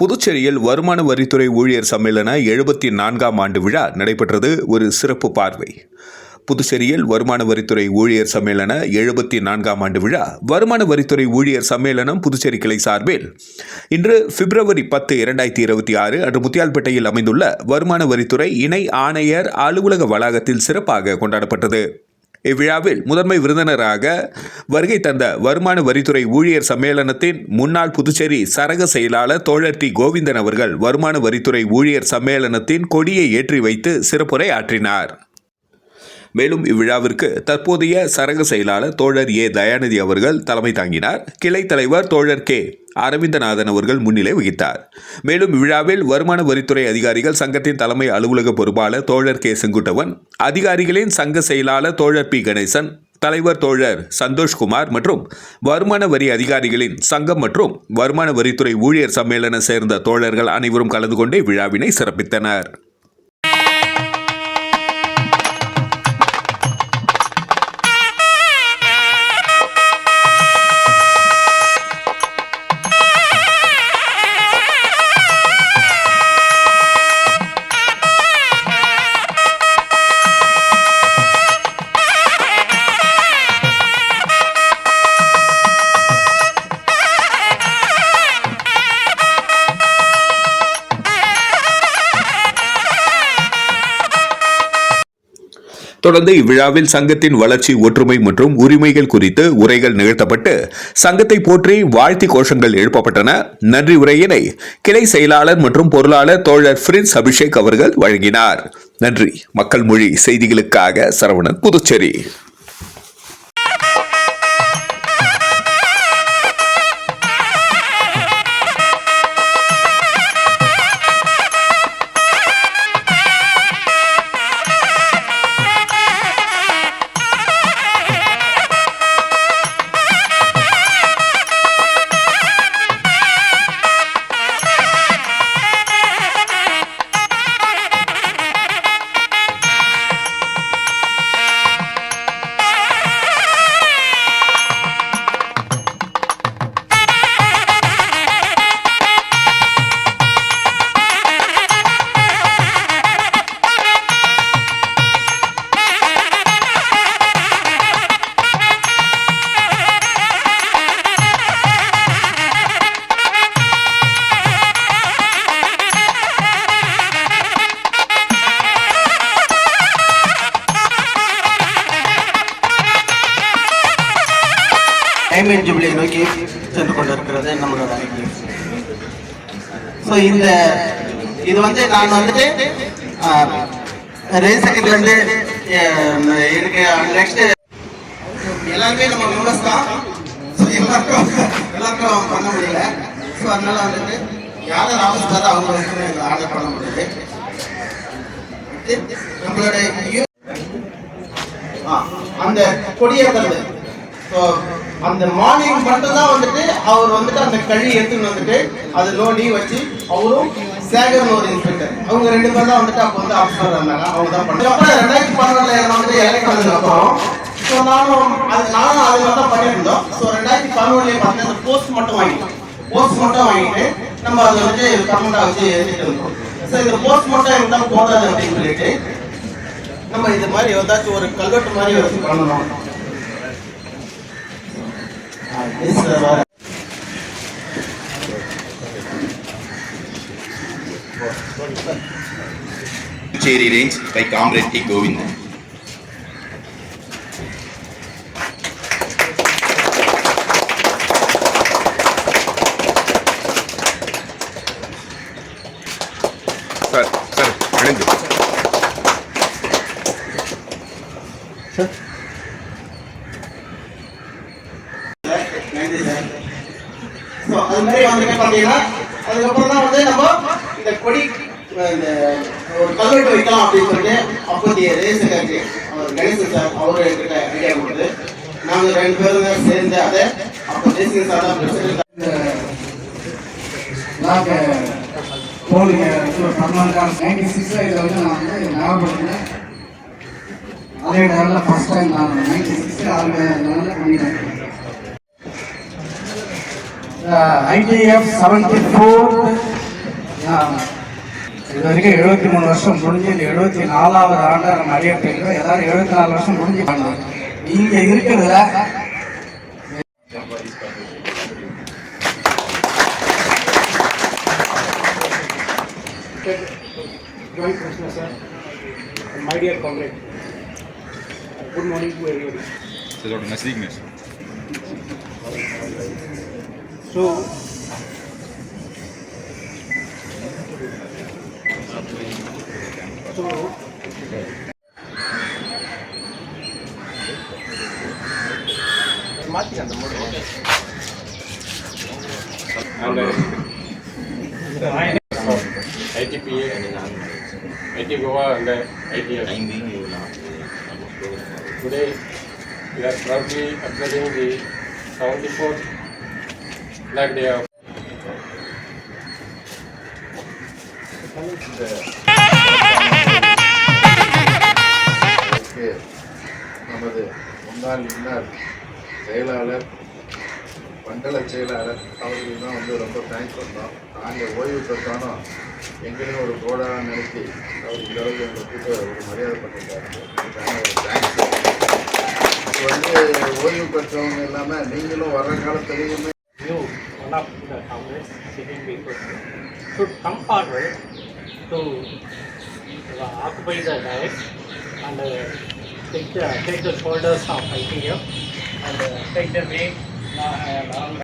புதுச்சேரியில் வருமான வரித்துறை ஊழியர் சம்மேளன எழுபத்தி நான்காம் ஆண்டு விழா நடைபெற்றது ஒரு சிறப்பு பார்வை. புதுச்சேரியில் வருமான வரித்துறை ஊழியர் சம்மேளன எழுபத்தி நான்காம் ஆண்டு விழா வருமான வரித்துறை ஊழியர் சம்மேளனம் புதுச்சேரி கிளை சார்பில் இன்று பிப்ரவரி பத்து இரண்டாயிரத்தி இருபத்தி ஆறு அன்று முத்தியால்பேட்டையில் அமைந்துள்ள வருமான வரித்துறை இணை ஆணையர் அலுவலக வளாகத்தில் சிறப்பாக கொண்டாடப்பட்டது. இவ்விழாவில் முதன்மை விருந்தினராக வருகை தந்த வருமான வரித்துறை ஊழியர் சம்மேளனத்தின் முன்னாள் புதுச்சேரி சரக செயலாளர் தோழர் டி. கோவிந்தன் அவர்கள் வருமான வரித்துறை ஊழியர் சம்மேளனத்தின் கொடியை ஏற்றி வைத்து சிறப்புரை ஆற்றினார். மேலும் இவ்விழாவிற்கு தற்போதைய சரக செயலாளர் தோழர் ஏ. தயாநிதி அவர்கள் தலைமை தாங்கினார். கிளை தலைவர் தோழர் கே. அரவிந்தநாதன் அவர்கள் முன்னிலை வகித்தார். மேலும் இவ்விழாவில் வருமான வரித்துறை அதிகாரிகள் சங்கத்தின் தலைமை அலுவலக பொறுப்பாளர் தோழர் கே. செங்குட்டவன் அதிகாரிகளின் சங்க செயலாளர் தோழர் பி. கணேசன் தலைவர் தோழர் சந்தோஷ்குமார் மற்றும் வருமான வரி அதிகாரிகளின் சங்கம் மற்றும் வருமான வரித்துறை ஊழியர் சம்மேளன சேர்ந்த தோழர்கள் அனைவரும் கலந்து கொண்டு விழாவினை சிறப்பித்தனர். தொடர்ந்து இவ்விழாவில் சங்கத்தின் வளர்ச்சி ஒற்றுமை மற்றும் உரிமைகள் குறித்து உரைகள் நிகழ்த்தப்பட்டு சங்கத்தை போற்றி வாழ்த்தி கோஷங்கள் எழுப்பப்பட்டன. நன்றி உரையினை கிளை செயலாளர் மற்றும் பொருளாளர் தோழர் பிரின்ஸ் அபிஷேக் அவர்கள் வழங்கினார். நன்றி. மக்கள் மொழி செய்திகளுக்காக சரவணன் புதுச்சேரி. டைமண்ட் ஜூபிலியை நோக்கி சென்று கொண்டிருக்கிறது நம்மளோட ஸோ இந்த இது வந்து நான் வந்துட்டு ரேசகத்துல இருந்து எனக்கு நெக்ஸ்ட் எல்லாருமே நம்ம மெம்பர்ஸ் தான். ஸோ எல்லாருக்கும் எல்லாருக்கும் பண்ண முடியல. ஸோ அதனால வந்துட்டு யாரும் ஆஃபீஸ் அவங்க வந்து ஆர்டர் பண்ண முடியுது நம்மளோட அந்த கொடியேற்றது ஸோ அந்த மார்னிங் மட்டும் தான் வந்துட்டு அவர் வந்துட்டு அந்த கழி எடுத்துன்னு வந்துட்டு அது நோண்டி வச்சு அவரும் சேகர்னு ஒரு இன்ஸ்பெக்டர் அவங்க ரெண்டு பேரும் தான் வந்துட்டு அப்போ வந்து ஆஃபீஸர் இருந்தாங்க. அவங்க தான் பண்ணாங்க. அப்புறம் ரெண்டாயிரத்தி பன்னெண்டுல வந்துட்டு எலெக்ட் வந்ததுக்கு அப்புறம் ஸோ நானும் அது நானும் அது மாதிரி தான் பண்ணியிருந்தோம் ஸோ ரெண்டாயிரத்தி பதினொன்றுலேயே பார்த்து அந்த போஸ்ட் மட்டும் வாங்கிட்டோம் போஸ்ட் மட்டும் வாங்கிட்டு நம்ம அதை வந்து பர்மனண்டாக வச்சு எழுதிட்டு இருந்தோம். ஸோ இந்த போஸ்ட் மட்டும் எனக்கு தான் போதாது அப்படின்னு சொல்லிட்டு நம்ம இது மாதிரி ஏதாச்சும் ஒரு கல்வெட்டு மாதிரி வச்சு பண்ணணும். ஆ, yes sir, வரேன். Cherry range by Comrade T. Govind. Sir sir இணைந்து நன்றி சார் ஸோ அது மாதிரி வந்துட்டு பார்த்தீங்கன்னா அதுக்கப்புறம் தான் வந்து நம்ம இந்த கொடி இந்த ஒரு கல்வெட்டு வைக்கலாம் அப்படின்னு சொல்லிட்டு அப்போதைய ரேசகாக்கு அவர் கணேசன் சார் அவர் என்கிட்ட ஐடியா கொடுத்து நாங்கள் ரெண்டு பேரும் சேர்ந்து அதை அப்போ தேசிய சார் தான் பிரசிடென்ட் நாங்கள் போலிங்க பர்மனண்டாக நைன்டி சிக்ஸில் இதில் வந்து நான் வந்து ஞாபகப்படுத்தினேன் அதே நாளில் ஃபஸ்ட் டைம் நான் நைன்டி சிக்ஸில் ஆறு நாளில் பண்ணிட்டேன். ஐடிஎஃப் செவன்டி ஃபோர் இது வரைக்கும் எழுபத்தி மூணு வருஷம் முடிஞ்சு இந்த எழுபத்தி நாலாவது ஆண்டை நம்ம அடியெடுத்துக்கிறோம் எல்லாரும் எழுபத்தி நாலு வருஷம் முடிஞ்சு பண்ணோம் இங்க இருக்கிறதுல my dear comrade. Good morning to chú chú మార్చి అంత మూడు ஐடிபிஏ ID Goa we are proudly observing the 74th Flag Day நமது முன்னாள் முன்னாள் செயலாளர் மண்டல செயலாளர் அவருக்கு தான் வந்து ரொம்ப தேங்க்ஸ் பண்ணோம் நாங்கள் ஓய்வு பெற்றாலும் எங்களையும் ஒரு கோடாக நினைத்து அவர் இந்த அளவுக்கு எங்களை கூட்ட ஒரு மரியாதை பண்ணியிருக்காரு ஒரு தேங்க்ஸ் இப்போ வந்து ஓய்வு பெற்றவங்க இல்லாமல் நீங்களும் வர்ற காலத்துலேயுமே one of the comrades sitting you, should come forward to uh, occupy the dais and uh, take the take the shoulders of ITF and uh, take the way uh,